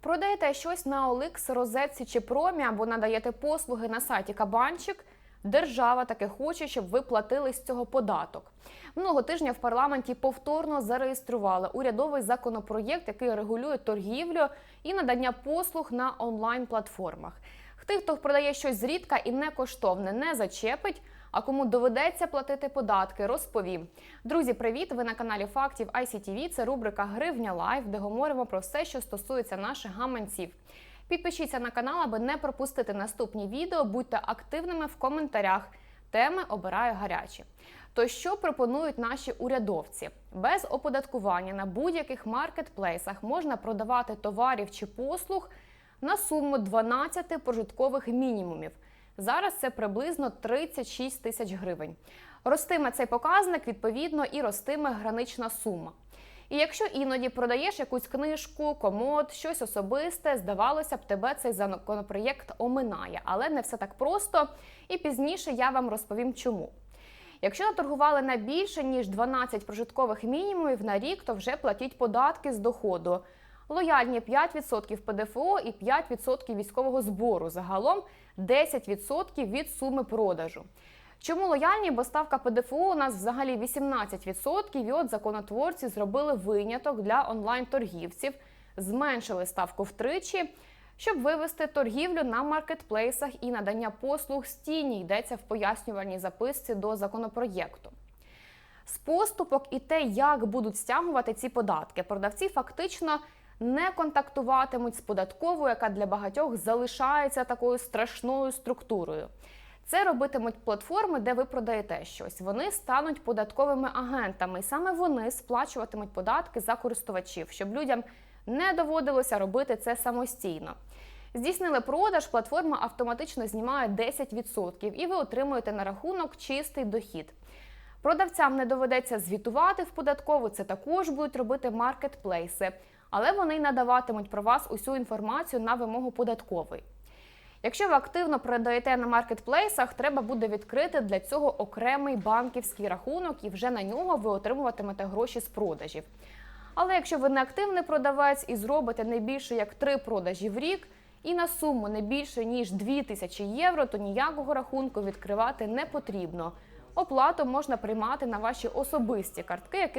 Продаєте щось на OLX, Розетці чи Промі або надаєте послуги на сайті Кабанчик. Держава таки хоче, щоб ви платили з цього податок. Минулого тижня в парламенті повторно зареєстрували урядовий законопроєкт, який регулює торгівлю і надання послуг на онлайн-платформах. Тих, хто продає щось зрідка і не коштовне, не зачепить. А кому доведеться платити податки, розповім. Друзі, привіт! Ви на каналі Фактів ICTV. Це рубрика Гривня Лайв, де говоримо про все, що стосується наших гаманців. Підпишіться на канал, аби не пропустити наступні відео. Будьте активними в коментарях. Теми обираю гарячі. То що пропонують наші урядовці? Без оподаткування на будь-яких маркетплейсах можна продавати товарів чи послуг на суму 12 прожиткових мінімумів. Зараз це приблизно 36 тисяч гривень. Ростиме цей показник, відповідно, і ростиме гранична сума. І якщо іноді продаєш якусь книжку, комод, щось особисте, здавалося б, тебе цей законопроєкт оминає, але не все так просто. І пізніше я вам розповім, чому. Якщо наторгували на більше ніж 12 прожиткових мінімумів на рік, то вже платіть податки з доходу. Лояльні 5% ПДФО і 5% військового збору. Загалом 10% від суми продажу. Чому лояльні? Бо ставка ПДФО у нас взагалі 18%, і от законотворці зробили виняток для онлайн-торгівців, зменшили ставку втричі, щоб вивести торгівлю на маркетплейсах і надання послуг з тіні, йдеться в пояснювальній записці до законопроєкту. З поступок і те, як будуть стягувати ці податки, продавці фактично не контактуватимуть з податковою, яка для багатьох залишається такою страшною структурою. Це робитимуть платформи, де ви продаєте щось. Вони стануть податковими агентами, і саме вони сплачуватимуть податки за користувачів, щоб людям не доводилося робити це самостійно. Здійснили продаж, платформа автоматично знімає 10% і ви отримуєте на рахунок чистий дохід. Продавцям не доведеться звітувати в податкову, це також будуть робити маркетплейси, але вони надаватимуть про вас усю інформацію на вимогу податкової. Якщо ви активно продаєте на маркетплейсах, треба буде відкрити для цього окремий банківський рахунок, і вже на нього ви отримуватимете гроші з продажів. Але якщо ви не активний продавець і зробите не більше як три продажі в рік, і на суму не більше ніж 2000 євро, то ніякого рахунку відкривати не потрібно. Оплату можна приймати на ваші особисті картки,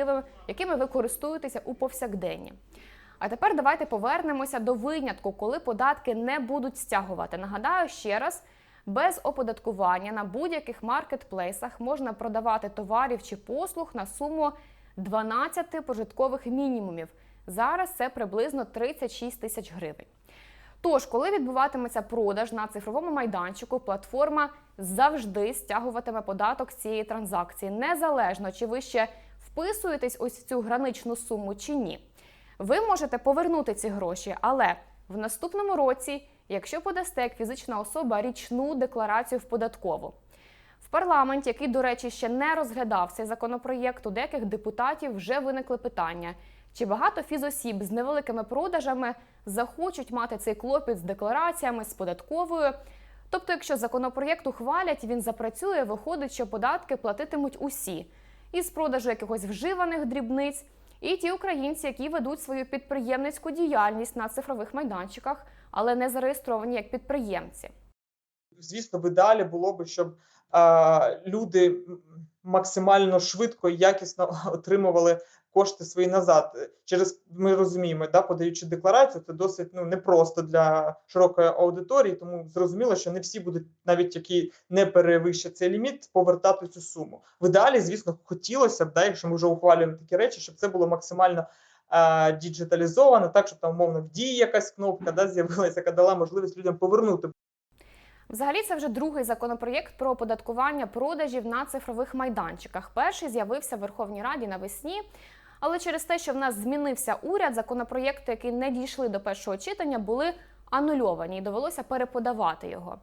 якими ви користуєтеся у повсякденні. А тепер давайте повернемося до винятку, коли податки не будуть стягувати. Нагадаю ще раз. Без оподаткування на будь-яких маркетплейсах можна продавати товарів чи послуг на суму 12 прожиткових мінімумів. Зараз це приблизно 36 тисяч гривень. Тож, коли відбуватиметься продаж на цифровому майданчику, платформа завжди стягуватиме податок з цієї транзакції, незалежно чи ви ще вписуєтесь ось в цю граничну суму чи ні. Ви можете повернути ці гроші, але в наступному році, якщо подасте як фізична особа річну декларацію в податкову. В парламенті, який, до речі, ще не розглядав цей законопроєкт, у деяких депутатів вже виникли питання, чи багато фізосіб з невеликими продажами захочуть мати цей клопіт з деклараціями, з податковою. Тобто, якщо законопроєкт ухвалять, він запрацює, виходить, що податки платитимуть усі із продажу якихось вживаних дрібниць, і ті українці, які ведуть свою підприємницьку діяльність на цифрових майданчиках, але не зареєстровані як підприємці. звісно, би далі було би, щоб е, люди максимально швидко і якісно отримували кошти свої назад. Через ми розуміємо, да, подаючи декларацію, це досить ну непросто для широкої аудиторії, тому зрозуміло, що не всі будуть, навіть які не перевищать цей ліміт, повертати цю суму. В ідеалі, звісно, хотілося б, да, якщо ми вже ухвалюємо такі речі, щоб це було максимально. е, Діджиталізовано, так щоб там умовно в дії якась кнопка да, з'явилася, яка дала можливість людям повернути Взагалі, це вже другий законопроєкт про оподаткування продажів на цифрових майданчиках. Перший з'явився в Верховній Раді навесні. Але через те, що в нас змінився уряд, законопроєкти, які не дійшли до першого читання, були анульовані і довелося переподавати його.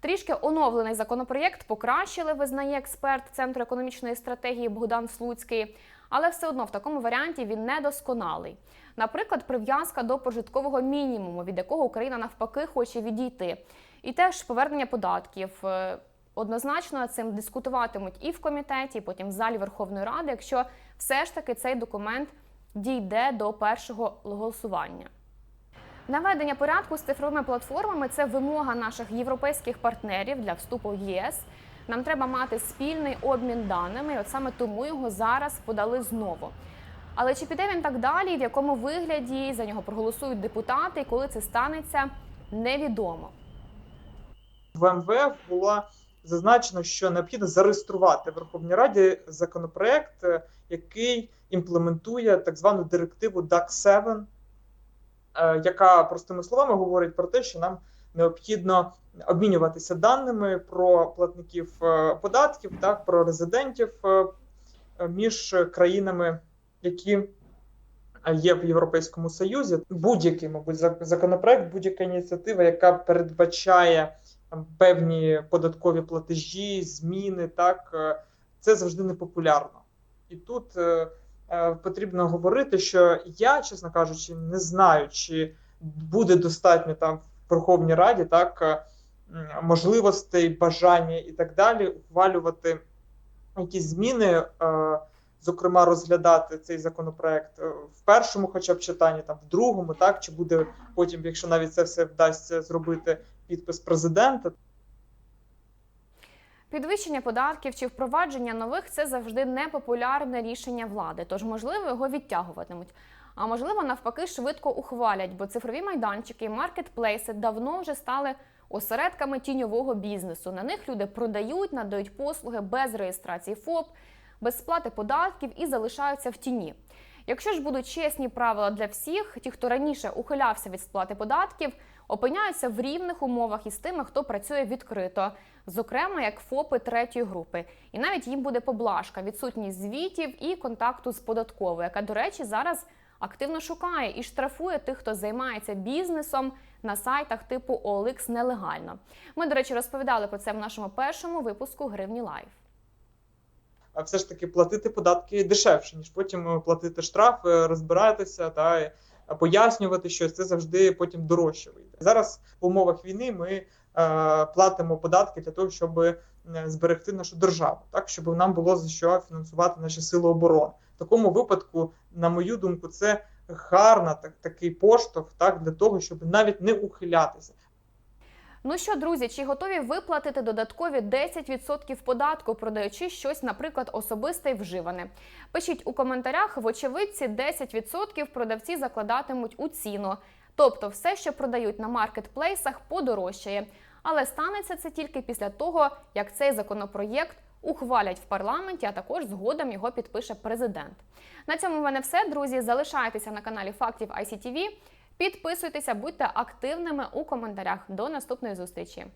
Трішки оновлений законопроєкт покращили, визнає експерт Центру економічної стратегії Богдан Слуцький, але все одно в такому варіанті він недосконалий. Наприклад, прив'язка до прожиткового мінімуму, від якого Україна навпаки хоче відійти, і теж повернення податків. Е, Однозначно цим дискутуватимуть і в комітеті, і потім в залі Верховної Ради, якщо все ж таки цей документ дійде до першого голосування. Наведення порядку з цифровими платформами це вимога наших європейських партнерів для вступу в ЄС. Нам треба мати спільний обмін даними, і от саме тому його зараз подали знову. Але чи піде він так далі, в якому вигляді за нього проголосують депутати, і коли це станеться, невідомо. В МВФ було зазначено, що необхідно зареєструвати в Верховній Раді законопроект, е, який імплементує так звану директиву DAC 7, е, яка простими словами говорить про те, що нам необхідно обмінюватися даними про платників е, податків, так про резидентів між країнами, які є в Європейському Союзі. Будь-який, мабуть, законопроект, будь-яка ініціатива, яка передбачає певні податкові платежі, зміни, так е, це завжди непопулярно. І тут е, е, потрібно говорити, що я, чесно кажучи, не знаю, чи буде достатньо там в Верховній Раді так можливостей, бажання і так далі ухвалювати якісь зміни. Зокрема, розглядати цей законопроект в першому, хоча б читанні, там в другому, так чи буде потім, якщо навіть це все вдасться зробити, підпис президента, Підвищення податків чи впровадження нових це завжди непопулярне рішення влади, тож можливо його відтягуватимуть. А можливо, навпаки, швидко ухвалять, бо цифрові майданчики і маркетплейси давно вже стали осередками тіньового бізнесу. На них люди продають, надають послуги без реєстрації ФОП, без сплати податків і залишаються в тіні. Якщо ж будуть чесні правила для всіх, ті, хто раніше ухилявся від сплати податків, опиняються в рівних умовах із тими, хто працює відкрито, зокрема як ФОПи третьої групи. І навіть їм буде поблажка, відсутність звітів і контакту з податковою, яка, до речі, зараз активно шукає і штрафує тих, хто займається бізнесом на сайтах типу OLX нелегально. Ми, до речі, розповідали про це в нашому першому випуску Гривні Лайф. а все ж таки платити податки дешевше, ніж потім платити штраф, розбиратися та пояснювати щось. Це завжди потім дорожче вийде. Зараз в умовах війни ми е, платимо податки для того, щоб е, зберегти нашу державу, так щоб нам було за що фінансувати наші сили оборони. В такому випадку, на мою думку, це гарна так, такий поштовх, так для того, щоб навіть не ухилятися. Ну що, друзі, чи готові виплатити додаткові 10% податку, продаючи щось, наприклад, особисте і вживане? Пишіть у коментарях, в очевидці 10% продавці закладатимуть у ціну. Тобто, все, що продають на маркетплейсах, подорожчає. Але станеться це тільки після того, як цей законопроєкт ухвалять в парламенті, а також згодом його підпише президент. На цьому в мене все, друзі. Залишайтеся на каналі Фактів ICTV. Підписуйтеся, будьте активними у коментарях. До наступної зустрічі.